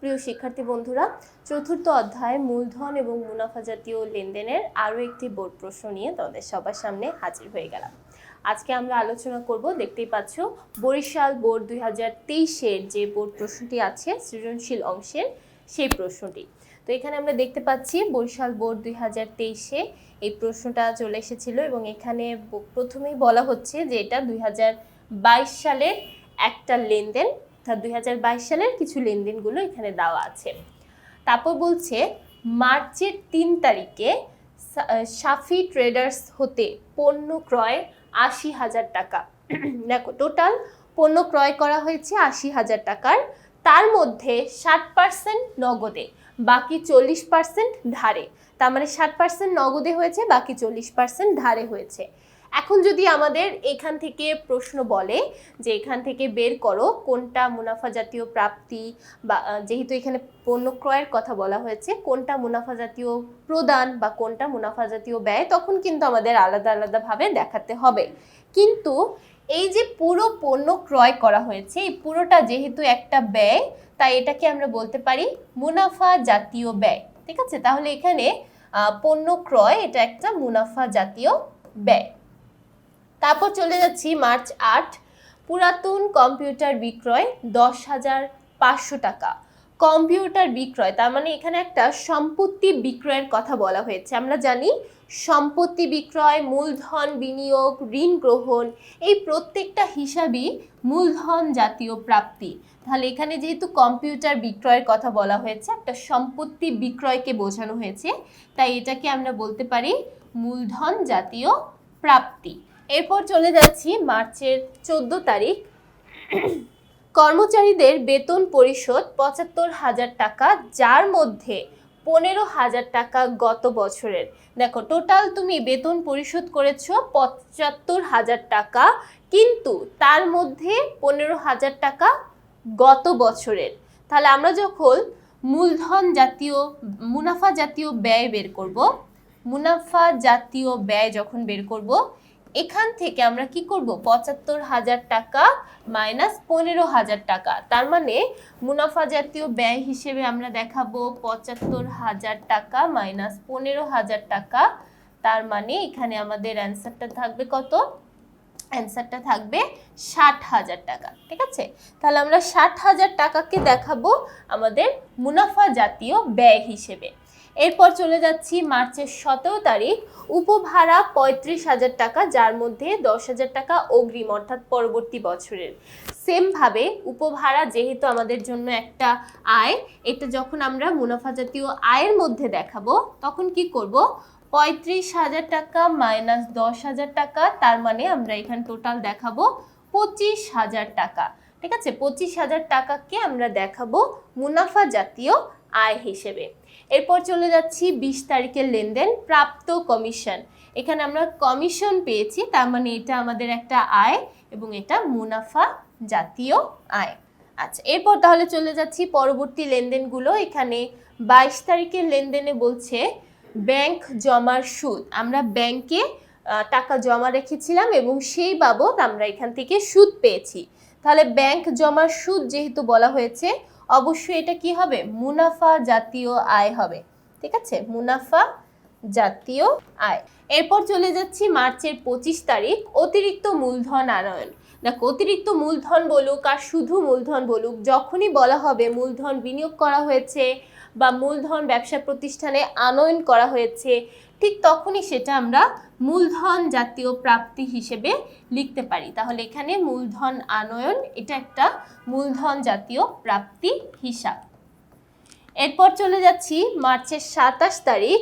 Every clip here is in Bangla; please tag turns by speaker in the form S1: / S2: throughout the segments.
S1: প্রিয় শিক্ষার্থী বন্ধুরা, চতুর্থ অধ্যায় মূলধন এবং মুনাফা জাতীয় লেনদেনের আরও একটি বোর্ড প্রশ্ন নিয়ে তোমাদের সবার সামনে হাজির হয়ে গেলাম। আজকে আমরা আলোচনা করব, দেখতেই পাচ্ছ, বরিশাল বোর্ড দুই হাজার তেইশের যে বোর্ড প্রশ্নটি আছে, সৃজনশীল অংশের সেই প্রশ্নটি। তো এখানে আমরা দেখতে পাচ্ছি, বরিশাল বোর্ড দুই হাজার তেইশে এই প্রশ্নটা চলে এসেছিল এবং এখানে প্রথমেই বলা হচ্ছে যে এটা দুই হাজার বাইশ সালের একটা লেনদেন অর্থাৎ দুই হাজার বাইশ সালের কিছু লেনদেনগুলো এখানে দেওয়া আছে। তারপর বলছে, মার্চের তিন তারিখে সাফি ট্রেডার্স হতে পণ্য ক্রয় আশি হাজার টাকা। দেখো টোটাল পণ্য ক্রয় করা হয়েছে আশি হাজার টাকার। তার মধ্যে ষাট পার্সেন্ট নগদে, বাকি চল্লিশ পার্সেন্ট ধারে। তার মানে ষাট পার্সেন্ট নগদে হয়েছে, বাকি চল্লিশ পার্সেন্ট ধারে হয়েছে। এখন যদি আমাদের এখান থেকে প্রশ্ন বলে যে এখান থেকে বের করো, কোনটা মুনাফা জাতীয় প্রাপ্তি বা যেহেতু এখানে পণ্য ক্রয়ের কথা বলা হয়েছে, কোনটা মুনাফা জাতীয় প্রদান বা কোনটা মুনাফা জাতীয় ব্যয়, তখন কিন্তু আমাদের আলাদা আলাদাভাবে দেখাতে হবে। কিন্তু এই যে পুরো পণ্য ক্রয় করা হয়েছে, এই পুরোটা যেহেতু একটা ব্যয়, তাই এটাকে আমরা বলতে পারি মুনাফা জাতীয় ব্যয়। ঠিক আছে? তাহলে এখানে পণ্য ক্রয় এটা একটা মুনাফা জাতীয় ব্যয়। তারপর চলে যাচ্ছি মার্চ আট। পুরাতন কম্পিউটার বিক্রয় দশ হাজার পাঁচশো টাকা। কম্পিউটার বিক্রয়, তার মানে এখানে একটা সম্পত্তি বিক্রয়ের কথা বলা হয়েছে। আমরা জানি সম্পত্তি বিক্রয়, মূলধন বিনিয়োগ, ঋণ গ্রহণ, এই প্রত্যেকটা হিসাবই মূলধন জাতীয় প্রাপ্তি। তাহলে এখানে যেহেতু কম্পিউটার বিক্রয়ের কথা বলা হয়েছে, একটা সম্পত্তি বিক্রয়কে বোঝানো হয়েছে, তাই এটাকে আমরা বলতে পারি মূলধন জাতীয় প্রাপ্তি। এরপর চলে যাচ্ছি মার্চের চোদ্দ তারিখ। কর্মচারীদের বেতন পরিশোধ পঁচাত্তর হাজার টাকা, যার মধ্যে পনেরো হাজার টাকা গত বছরের। দেখো টোটাল তুমি বেতন পরিশোধ করেছ পঁচাত্তর হাজার টাকা, কিন্তু তার মধ্যে পনেরো হাজার টাকা গত বছরের। তাহলে আমরা যখন মূলধন জাতীয়, মুনাফা জাতীয় ব্যয় বের করব, মুনাফা জাতীয় ব্যয় যখন বের করব এখান থেকে আমরা কি করব? পঁচাত্তর হাজার টাকা মাইনাস পনেরো হাজার টাকা। তার মানে মুনাফা জাতীয় ব্যয় হিসেবে আমরা দেখাবো পঁচাত্তর হাজার টাকা মাইনাস পনেরো হাজার টাকা। তার মানে এখানে আমাদের অ্যান্সারটা থাকবে কত? অ্যান্সারটা থাকবে ষাট হাজার টাকা, ঠিক আছে? তাহলে আমরা ষাট হাজার টাকাকে দেখাবো আমাদের মুনাফা জাতীয় ব্যয় হিসেবে। এরপর চলে যাচ্ছি মার্চের সতেরো তারিখ। উপভাড়া পঁয়ত্রিশ হাজার টাকা, যার মধ্যে দশ হাজার টাকা অগ্রিম, অর্থাৎ পরবর্তী বছরের। সেমভাবে উপভাড়া যেহেতু আমাদের জন্য একটা আয়, এটা যখন আমরা মুনাফা জাতীয় আয়ের মধ্যে দেখাবো, তখন কি করব? পঁয়ত্রিশ হাজার টাকা মাইনাস দশ হাজার টাকা, তার মানে আমরা এখানে টোটাল দেখাবো পঁচিশ হাজার টাকা। ঠিক আছে? পঁচিশ হাজার টাকাকে আমরা দেখাবো মুনাফা জাতীয় আয় হিসেবে। এরপর চলে যাচ্ছি বিশ তারিখের লেনদেন প্রাপ্ত কমিশন। এখানে আমরা কমিশন পেয়েছি, তার মানে এটা আমাদের একটা আয় এবং এটা মুনাফা জাতীয় আয়। আচ্ছা এরপর তাহলে চলে যাচ্ছি পরবর্তী লেনদেনগুলো। এখানে বাইশ তারিখের লেনদেনে বলছে ব্যাংক জমার সুদ। আমরা ব্যাংকে টাকা জমা রেখেছিলাম এবং সেই বাবদ আমরা এখান থেকে সুদ পেয়েছি। তাহলে ব্যাংক জমার সুদ যেহেতু বলা হয়েছে অবশ্যই এটা কি হবে? মুনাফা জাতীয় আয় হবে। ঠিক আছে? মুনাফা জাতীয় আয়। এরপর চলে যাচ্ছি মার্চের পঁচিশ তারিখ, অতিরিক্ত মূলধন আনয়ন। দেখো, অতিরিক্ত মূলধন বলুক আর শুধু মূলধন বলুক, যখনই বলা হবে মূলধন বিনিয়োগ করা হয়েছে বা মূলধন ব্যবসা প্রতিষ্ঠানে আনয়ন করা হয়েছে, ঠিক তখনই সেটা আমরা মূলধন জাতীয় প্রাপ্তি হিসেবে লিখতে পারি। তাহলে এখানে মূলধন আনয়ন, এটা একটা মূলধন জাতীয় প্রাপ্তি হিসাব। এরপর চলে যাচ্ছি মার্চের সাতাশ তারিখ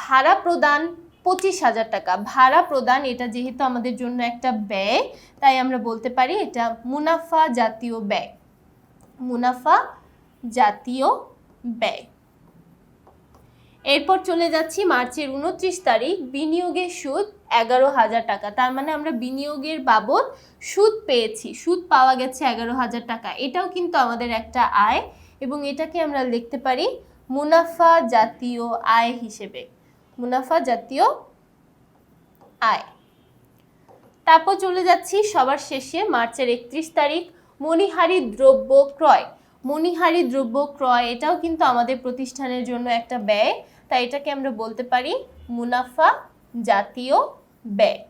S1: ভাড়া প্রদান পঁচিশ হাজার টাকা। ভাড়া প্রদান, এটা যেহেতু আমাদের জন্য একটা ব্যয়, তাই আমরা বলতে পারি এটা মুনাফা জাতীয় ব্যয়। মুনাফা জাতীয় ব্যয়। এরপর চলে যাচ্ছি মার্চের উনত্রিশ তারিখ, বিনিয়োগের সুদ এগারো হাজার টাকা। তার মানে আমরা বিনিয়োগের বাবদ সুদ পেয়েছি। সুদ পাওয়া গেছে এগারো হাজার টাকা। এটাও কিন্তু আমাদের একটা আয় এবং এটাকে আমরা লিখতে পারি মুনাফা জাতীয় আয় হিসেবে। মুনাফা জাতীয় আয়। তারপর চলে যাচ্ছি সবার শেষে মার্চের একত্রিশ তারিখ, মণিহারি দ্রব্য ক্রয়। মণিহারি দ্রব্য ক্রয়, এটাও কিন্তু আমাদের প্রতিষ্ঠানের জন্য একটা ব্যয়। তাই এটাকে আমরা বলতে পারি মুনাফা জাতীয় ব্যয়।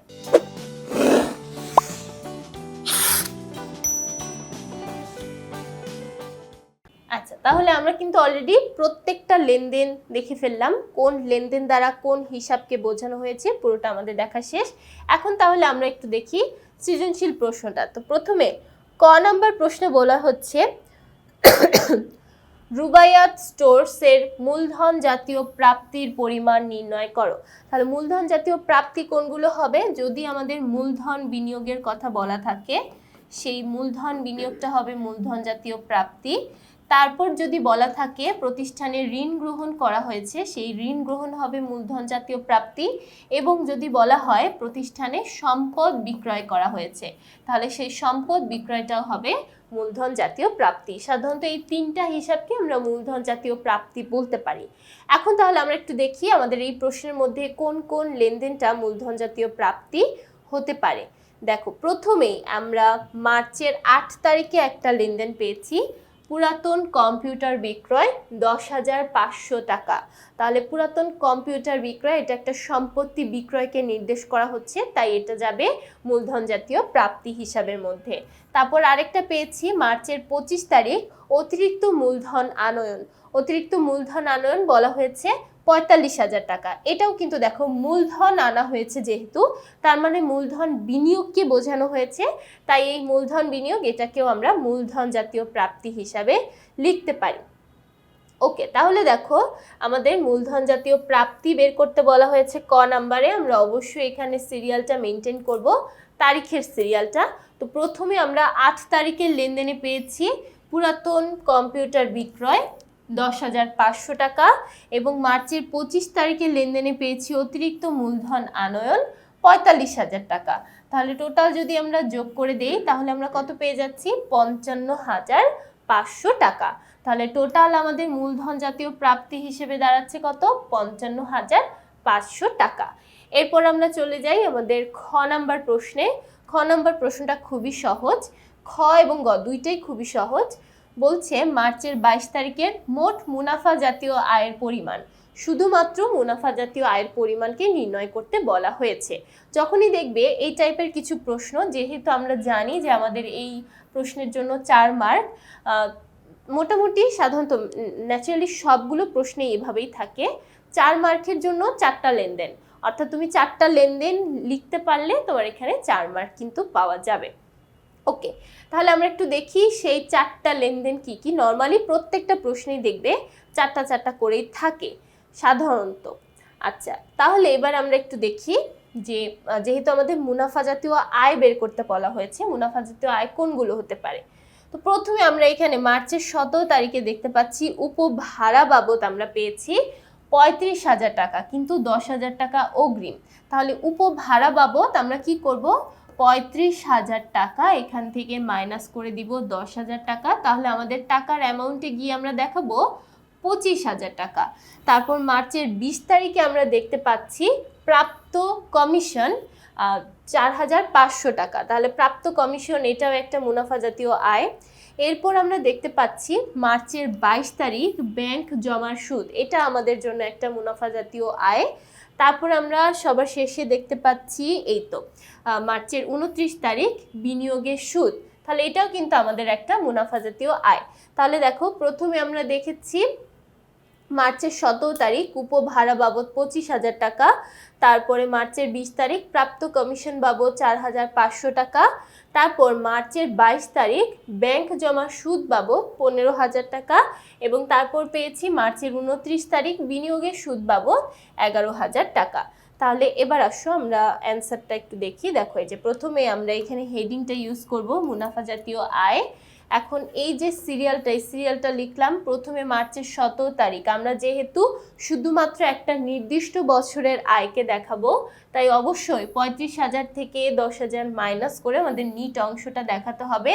S1: আচ্ছা তাহলে আমরা কিন্তু অলরেডি প্রত্যেকটা লেনদেন দেখে ফেললাম। কোন লেনদেন দ্বারা কোন হিসাবকে বোঝানো হয়েছে, পুরোটা আমাদের দেখা শেষ। এখন তাহলে আমরা একটু দেখি সৃজনশীল প্রশ্নটা। তো প্রথমে ক নম্বর প্রশ্নে বলা হচ্ছে রুবায়াত স্টোরসের মূলধন জাতীয় প্রাপ্তির পরিমাণ নির্ণয় করো। তাহলে মূলধন জাতীয় প্রাপ্তি কোনগুলো হবে? যদি আমাদের মূলধন বিনিয়োগের কথা বলা থাকে, সেই মূলধন বিনিয়োগটা হবে মূলধন জাতীয় প্রাপ্তি। তারপর যদি বলা থাকে প্রতিষ্ঠানে ঋণ গ্রহণ করা হয়েছে, সেই ঋণ গ্রহণ হবে মূলধন জাতীয় প্রাপ্তি এবং যদি বলা হয় প্রতিষ্ঠানে সম্পদ বিক্রয় করা হয়েছে, তাহলে সেই সম্পদ বিক্রয়টাও হবে মূলধন জাতীয় প্রাপ্তি। সাধারণত এই তিনটা হিসাবকে আমরা মূলধন জাতীয় প্রাপ্তি বলতে পারি। এখন তাহলে আমরা একটু দেখি আমাদের এই প্রশ্নের মধ্যে কোন কোন লেনদেনটা মূলধন জাতীয় প্রাপ্তি হতে পারে। দেখো, প্রথমেই আমরা মার্চের আট তারিখে একটা লেনদেন পেয়েছি। পুরাতন কম্পিউটার বিক্রয় দশ হাজার পাঁচশো টাকা। তাহলে পুরাতন কম্পিউটার বিক্রয়, এটা একটা সম্পত্তি বিক্রয়কে নির্দেশ করা হচ্ছে, তাই এটা যাবে মূলধন জাতীয় প্রাপ্তি হিসাবের মধ্যে। তারপর আরেকটা পেয়েছি, মার্চের পঁচিশ তারিখ, অতিরিক্ত মূলধন আনয়ন। অতিরিক্ত মূলধন আনয়ন বলা হয়েছে পঁয়তাল্লিশ হাজার টাকা। এটাও কিন্তু দেখো মূলধন আনা হয়েছে যেহেতু, তার মানে মূলধন বিনিয়োগকে বোঝানো হয়েছে। তাই এই মূলধন বিনিয়োগ এটাকেও আমরা মূলধন জাতীয় প্রাপ্তি হিসাবে লিখতে পারি। ওকে, তাহলে দেখো আমাদের মূলধন জাতীয় প্রাপ্তি বের করতে বলা হয়েছে ক নাম্বারে। আমরা অবশ্যই এখানে সিরিয়ালটা মেনটেন করব, তারিখের সিরিয়ালটা। তো প্রথমে আমরা আট তারিখের লেনদেনে পেয়েছি পুরাতন কম্পিউটার বিক্রয়। দশ হাজার পাঁচশো টাকা এবং মার্চের পঁচিশ তারিখের লেনদেনে পেয়েছি অতিরিক্ত মূলধন আনয়ন পঁয়তাল্লিশ হাজার টাকা। তাহলে টোটাল যদি আমরা যোগ করে দেই, তাহলে আমরা কত পেয়ে যাচ্ছি? পঞ্চান্ন হাজার পাঁচশো টাকা। তাহলে টোটাল আমাদের মূলধন জাতীয় প্রাপ্তি হিসেবে দাঁড়াচ্ছে কত? পঞ্চান্ন হাজার পাঁচশো টাকা। এরপর আমরা চলে যাই আমাদের খ নাম্বার প্রশ্নে। খ নাম্বার প্রশ্নটা খুবই সহজ। খ এবং গ দুইটাই খুবই সহজ। বলছে মার্চের বাইশ তারিখের মোট মুনাফা জাতীয় আয়ের পরিমাণ। শুধুমাত্র মুনাফা জাতীয় আয়ের পরিমাণকে নির্ণয় করতে বলা হয়েছে। যখনই দেখবে এই টাইপের কিছু প্রশ্ন, যেহেতু আমরা জানি যে আমাদের এই প্রশ্নের জন্য চার মার্ক মোটামুটি সাধারণত ন্যাচারালি সবগুলো প্রশ্নে এভাবেই থাকে। চার মার্কের জন্য চারটা লেনদেন। অর্থাৎ তুমি চারটা লেনদেন লিখতে পারলে তোমার এখানে চার মার্ক কিন্তু পাওয়া যাবে। ওকে তাহলে আমরা একটু দেখি সেই চারটা লেনদেন কি কি? নর্মালি প্রত্যেকটা প্রশ্নেই দেখবে চারটা চারটা করেই থাকে সাধারণত। আচ্ছা তাহলে এবার আমরা একটু দেখি যে যেহেতু আমাদের মুনাফা জাতীয় আয় বের করতে বলা হয়েছে, মুনাফা জাতীয় আয় কোনগুলো হতে পারে? তো প্রথমে আমরা এখানে মার্চের সতেরো তারিখে দেখতে পাচ্ছি উপভাড়া বাবদ আমরা পেয়েছি পঁয়ত্রিশ হাজার টাকা, কিন্তু দশ হাজার টাকা অগ্রিম। তাহলে উপভাড়া বাবদ আমরা কি করব? পঁয়ত্রিশ হাজার টাকা, এখান থেকে মাইনাস করে দিব দশ হাজার টাকা। তাহলে আমাদের টাকার অ্যামাউন্টে গিয়ে আমরা দেখাবো পঁচিশ হাজার টাকা। তারপর মার্চের বিশ তারিখে আমরা দেখতে পাচ্ছি প্রাপ্ত কমিশন চার হাজার পাঁচশো টাকা। তাহলে প্রাপ্ত কমিশন এটাও একটা মুনাফা জাতীয় আয়। এরপর আমরা দেখতে পাচ্ছি মার্চের বাইশ তারিখ ব্যাংক জমার সুদ। এটা আমাদের জন্য একটা মুনাফা জাতীয় আয়। তারপর আমরা সবার শেষে দেখতে পাচ্ছি এই তো মার্চের উনত্রিশ তারিখ বিনিয়োগের সুদ। তাহলে এটাও কিন্তু আমাদের একটা মুনাফা জাতীয় আয়। তাহলে দেখো, প্রথমে আমরা দেখেছি মার্চের সতেরো তারিখ উপভাড়া বাবদ পঁচিশ হাজার টাকা, তারপরে মার্চের বিশ তারিখ প্রাপ্ত কমিশন বাবদ চার হাজার পাঁচশো টাকা, তারপর মার্চের বাইশ তারিখ ব্যাংক জমা সুদ বাবদ পনেরো হাজার টাকা এবং তারপর পেয়েছি মার্চের উনত্রিশ তারিখ বিনিয়োগের সুদ বাবদ এগারো হাজার টাকা। তাহলে এবার আসো, আমরা অ্যান্সারটা একটু দেখি। দেখো, এই যে প্রথমে আমরা এখানে হেডিংটা ইউজ করব, মুনাফা জাতীয় আয়। এখন এই যে সিরিয়ালটা এই সিরিয়ালটা লিখলাম, প্রথমে মার্চের সতেরো তারিখ। আমরা যেহেতু শুধুমাত্র একটা নির্দিষ্ট বছরের আয়কে দেখাবো, তাই অবশ্যই পঁয়ত্রিশ হাজার থেকে দশ হাজার মাইনাস করে আমাদের নিট অংশটা দেখাতে হবে,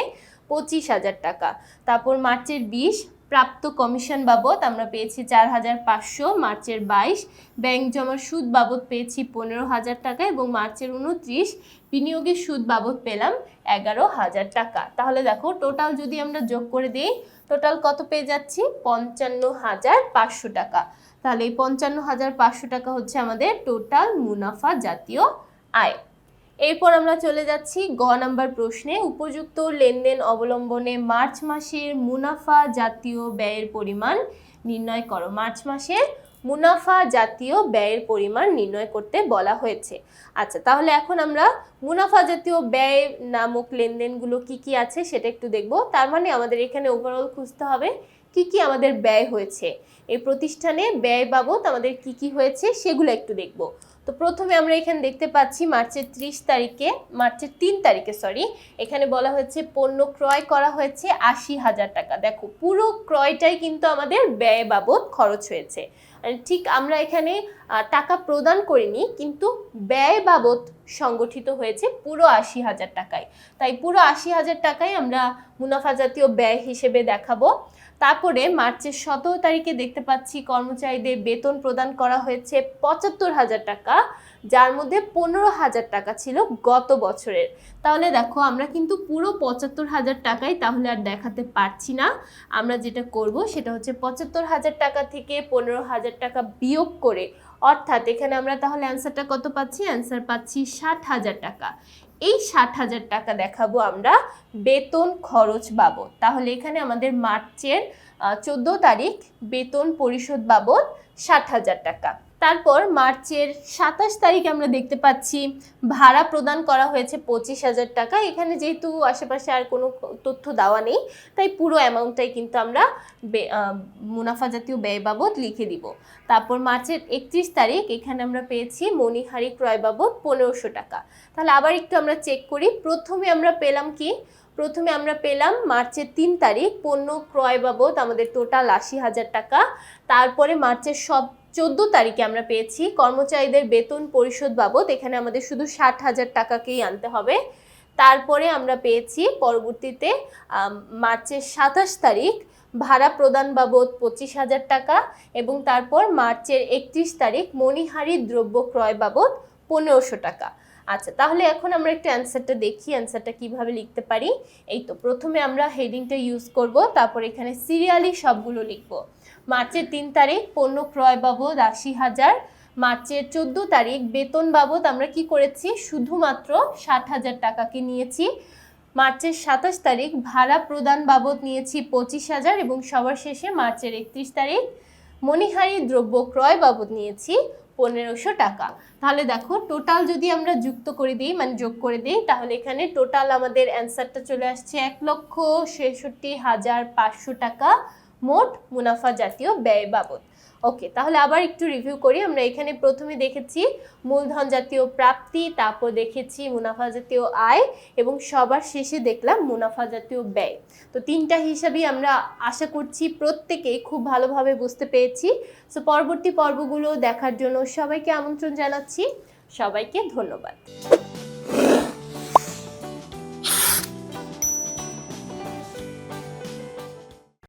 S1: পঁচিশ হাজার টাকা। তারপর মার্চের বিশ প্রাপ্ত কমিশন বাবদ আমরা পেয়েছি চার হাজার পাঁচশো, মার্চের বাইশ। ব্যাংক জমার সুদ বাবদ পেয়েছি পনেরো হাজার টাকা এবং মার্চের উনত্রিশ বিনিয়োগের সুদ বাবদ পেলাম এগারো হাজার টাকা। তাহলে দেখো, টোটাল যদি আমরা যোগ করে দিই, টোটাল কত পেয়ে যাচ্ছি? পঞ্চান্ন হাজার পাঁচশো টাকা। তাহলে এই পঞ্চান্ন হাজার পাঁচশো টাকা হচ্ছে আমাদের টোটাল মুনাফা জাতীয় আয়। এরপর আমরা চলে যাচ্ছি গ নাম্বার প্রশ্নে। উপযুক্ত লেনদেন অবলম্বনে মার্চ মাসের মুনাফা জাতীয় ব্যয়ের পরিমাণ নির্ণয় করো। মার্চ মাসের মুনাফা জাতীয় ব্যয়ের পরিমাণ নির্ণয় করতে বলা হয়েছে। আচ্ছা তাহলে এখন আমরা মুনাফা জাতীয় ব্যয় নামক লেনদেনগুলো কি কি আছে সেটা একটু দেখব। তার মানে আমাদের এখানে ওভারঅল খুঁজতে হবে কি কি আমাদের ব্যয় হয়েছে। এই প্রতিষ্ঠানে ব্যয় বাবদ আমাদের কি কি হয়েছে সেগুলো একটু দেখব। তো প্রথমে আমরা এখানে দেখতে পাচ্ছি মার্চের ত্রিশ তারিখে, মার্চের তিন তারিখে সরি এখানে বলা হয়েছে পণ্য ক্রয় করা হয়েছে আশি হাজার টাকা। দেখো, পুরো ক্রয়টাই কিন্তু আমাদের ব্যয় বাবদ খরচ হয়েছে। ঠিক আমরা এখানে টাকা প্রদান করিনি, কিন্তু ব্যয় বাবদ সংগঠিত হয়েছে পুরো আশি হাজার টাকায়। তাই পুরো আশি হাজার টাকায় আমরা মুনাফা জাতীয় ব্যয় হিসেবে দেখাবো। তারপরে মার্চের সতেরো তারিখে দেখতে পাচ্ছি কর্মচারীদের বেতন প্রদান করা হয়েছে পঁচাত্তর হাজার টাকা। যার মধ্যে পনেরো হাজার টাকা ছিল গত বছরের। তাহলে দেখো, আমরা কিন্তু পুরো পঁচাত্তর হাজার টাকাই তাহলে আর দেখাতে পারছি না। আমরা যেটা করব সেটা হচ্ছে পঁচাত্তর হাজার টাকা থেকে পনেরো হাজার টাকা বিয়োগ করে, অর্থাৎ এখানে আমরা তাহলে অ্যান্সারটা কত পাচ্ছি? অ্যান্সার পাচ্ছি ষাট হাজার টাকা। এই ষাট হাজার টাকা দেখাবো আমরা বেতন খরচ বাবদ। তাহলে এখানে আমাদের মার্চের চোদ্দ তারিখ বেতন পরিশোধ বাবদ ষাট হাজার টাকা। তারপর মার্চের সাতাশ তারিখ আমরা দেখতে পাচ্ছি ভাড়া প্রদান করা হয়েছে পঁচিশ হাজার টাকা। এখানে যেহেতু আশেপাশে আর কোনো তথ্য দেওয়া নেই, তাই পুরো অ্যামাউন্টটাই কিন্তু আমরা মুনাফা জাতীয় ব্যয় বাবদ লিখে দিব। তারপর মার্চের একত্রিশ তারিখ, এখানে আমরা পেয়েছি মণিহারি ক্রয় বাবদ পনেরোশো টাকা। তাহলে আবার একটু আমরা চেক করি, প্রথমে আমরা পেলাম কি? প্রথমে আমরা পেলাম মার্চের তিন তারিখ, পণ্য ক্রয় বাবদ আমাদের টোটাল আশি হাজার টাকা। তারপরে মার্চের সব চোদ্দ তারিখে আমরা পেয়েছি। কর্মচারীদের বেতন পরিশোধ বাবদ এখানে আমাদের শুধু ষাট হাজার টাকাকেই আনতে হবে। তারপরে আমরা পেয়েছি পরবর্তীতে মার্চের সাতাশ তারিখ ভাড়া প্রদান বাবদ পঁচিশ হাজার টাকা এবং তারপর মার্চের একত্রিশ তারিখ মণিহারি দ্রব্য ক্রয় বাবদ পনেরোশো টাকা। আচ্ছা তাহলে এখন আমরা একটু অ্যান্সারটা দেখি, অ্যান্সারটা কীভাবে লিখতে পারি। এই তো, প্রথমে আমরা হেডিংটা ইউজ করব, তারপর এখানে সিরিয়ালি সবগুলো লিখব। মার্চের তিন তারিখ পণ্য ক্রয় বাবদ আশি হাজার। মার্চের চোদ্দ তারিখ বেতন বাবদ আমরা কি করেছি? শুধুমাত্র ষাট হাজার টাকাকে নিয়েছি। মার্চের সাতাশ তারিখ ভাড়া প্রদান বাবদ নিয়েছি পঁচিশ হাজার এবং সবার শেষে মার্চের একত্রিশ তারিখ মণিহারি দ্রব্য ক্রয় বাবদ নিয়েছি পনেরোশো টাকা। তাহলে দেখো, টোটাল যদি আমরা যুক্ত করে দিই মানে যোগ করে দিই, তাহলে এখানে টোটাল আমাদের অ্যান্সারটা চলে আসছে এক লক্ষ ছেষট্টি হাজার পাঁচশো টাকা। মোট মুনাফা জাতীয় ব্যয় বাবদ। ওকে তাহলে আবার একটু রিভিউ করি। আমরা এখানে প্রথমে দেখেছি মূলধন জাতীয় প্রাপ্তি, তারপর দেখেছি মুনাফা জাতীয় আয়, এবং সবার শেষে দেখলাম মুনাফা জাতীয় ব্যয়। তো তিনটা হিসাবেই আমরা আশা করছি প্রত্যেকেই খুব ভালোভাবে বুঝতে পেরেছি। সো পরবর্তী পর্বগুলো দেখার জন্য সবাইকে আমন্ত্রণ জানাচ্ছি। সবাইকে ধন্যবাদ।